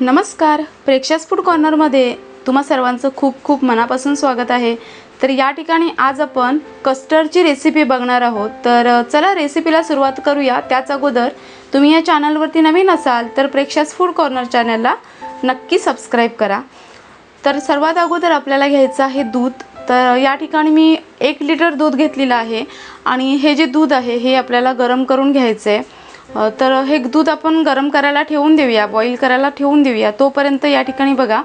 नमस्कार. प्रेक्षास फूड कॉर्नरमध्ये तुम्हा सर्वांचं खूप खूप मनापासून स्वागत आहे. तर या ठिकाणी आज आपण कस्टर्डची रेसिपी बघणार आहोत. तर चला रेसिपीला सुरुवात करूया. त्याच अगोदर तुम्ही या चॅनलवरती नवीन असाल तर प्रेक्षास फूड कॉर्नर चॅनलला नक्की सबस्क्राईब करा. तर सर्वात अगोदर आपल्याला घ्यायचं आहे दूध. तर या ठिकाणी मी एक लिटर दूध घेतलेलं आहे. आणि हे जे दूध आहे हे आपल्याला गरम करून घ्यायचं आहे तर हे दूध आपण गरम करायला ठेवून देऊया बॉईल करायला ठेवून देऊया. तोपर्यंत या ठिकाणी बघा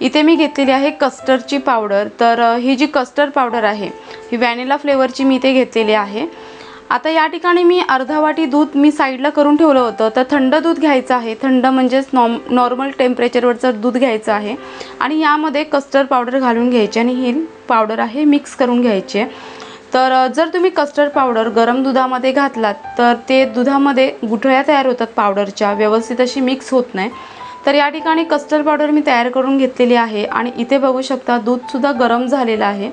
इथे मी घेतलेली आहे कस्टर्डची पावडर तर ही जी कस्टर्ड पावडर आहे ही व्हॅनिला फ्लेवरची मी इथे घेतलेली आहे. आता या ठिकाणी मी अर्धा वाटी दूध मी साईडला करून ठेवलं होतं. तर थंड दूध घ्यायचं आहे. थंड म्हणजेच नॉम नॉर्मल टेम्परेचरवरचं दूध घ्यायचं आहे. आणि यामध्ये कस्टर्ड पावडर घालून घ्यायची आणि ही पावडर आहे मिक्स करून घ्यायची आहे. तर जर तुम्ही कस्टर्ड पावडर गरम दुधामध्ये घातलात तर ते दुधामध्ये गुठळ्या तयार होतात पावडरच्या व्यवस्थित अशी मिक्स होत नाही. तर या ठिकाणी कस्टर्ड पावडर मी तयार करून घेतलेली आहे आणि इथे बघू शकता दूधसुद्धा गरम झालेलं आहे.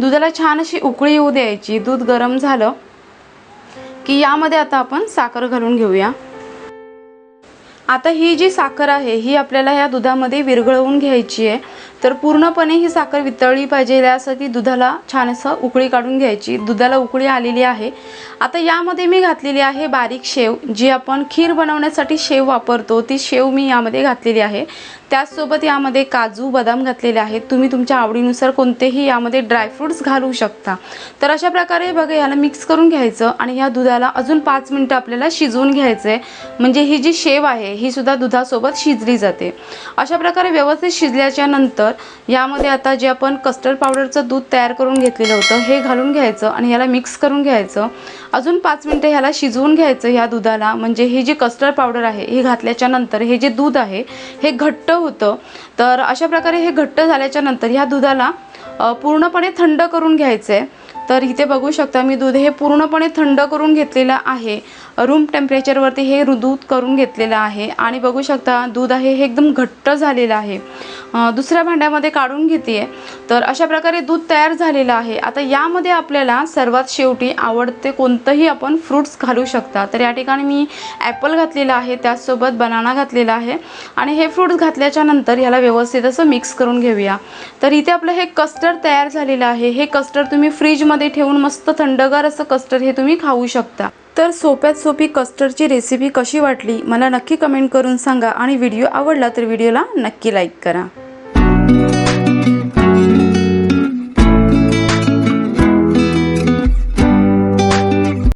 दुधाला छान अशी उकळी येऊ द्यायची. दूध गरम झालं की यामध्ये आता आपण साखर घालून घेऊया. आता ही जी साखर आहे ही आपल्याला या दुधामध्ये विरघळवून घ्यायची आहे. तर पूर्णपणे ही साखर वितळली पाहिजे यासाठी दुधाला छान असं उकळी काढून घ्यायची. दुधाला उकळी आलेली आहे. आता यामध्ये मी घातलेली आहे बारीक शेव जी आपण खीर बनवण्यासाठी शेव वापरतो. ती शेव मी यामध्ये घातलेली आहे. त्याचसोबत यामध्ये काजू बदाम घातलेले आहेत. तुम्ही तुमच्या आवडीनुसार कोणतेही यामध्ये ड्रायफ्रूट्स घालू शकता. तर अशा प्रकारे बघा याला मिक्स करून घ्यायचं आणि ह्या दुधाला अजून पाच मिनटं आपल्याला शिजवून घ्यायचं आहे म्हणजे ही जी शेव आहे ही सुद्धा दुधासोबत शिजली जाते. अशा प्रकारे व्यवस्थित शिजल्याच्या नंतर यामध्ये आता जे आपण कस्टर्ड पावडरचं दूध तयार करून घेतलेलं होतं हे घालून घ्यायचं आणि याला मिक्स करून घ्यायचं. अजून पाच मिनटं ह्याला शिजवून घ्यायचं ह्या दुधाला. म्हणजे ही जी कस्टर्ड पावडर आहे हे घातल्याच्या नंतर हे जे दूध आहे हे घट्ट होतं. तर अशा प्रकारे हे घट्ट झाल्याच्यानंतर ह्या दुधाला पूर्णपणे थंड करून घ्यायचं आहे तर इथे बघू शकता मी दूध हे पूर्णपणे थंड करून घेतलेलं आहे. रूम टेम्परेचरवरती हे रु- दूध करून घेतलेलं आहे. आणि बघू शकता दूध आहे हे एकदम घट्ट झालेलं आहे. दुसऱ्या भांड्यामध्ये काढून घेते आहे तर अशा प्रकारे दूध तयार झालेलं आहे. आता यामध्ये आपल्याला सर्वात शेवटी आवडते कोणतंही आपण फ्रूट्स घालू शकता. तर या ठिकाणी मी ॲपल घातलेलं आहे त्याचसोबत बनाना घातलेला आहे. आणि हे फ्रूट्स घातल्याच्या नंतर ह्याला व्यवस्थित असं मिक्स करून घेऊया. तर इथे आपलं हे कस्टर्ड तयार झालेलं आहे. हे कस्टर्ड तुम्ही फ्रीजमध्ये ठेवून मस्त थंडगार असं कस्टर्ड हे तुम्ही खाऊ शकता. तर सोप्यात सोपी कस्टर्डची रेसिपी कशी वाटली? मला नक्की कमेंट करून सांगा. आणि व्हिडिओ आवडला तर व्हिडिओला नक्की लाईक करा.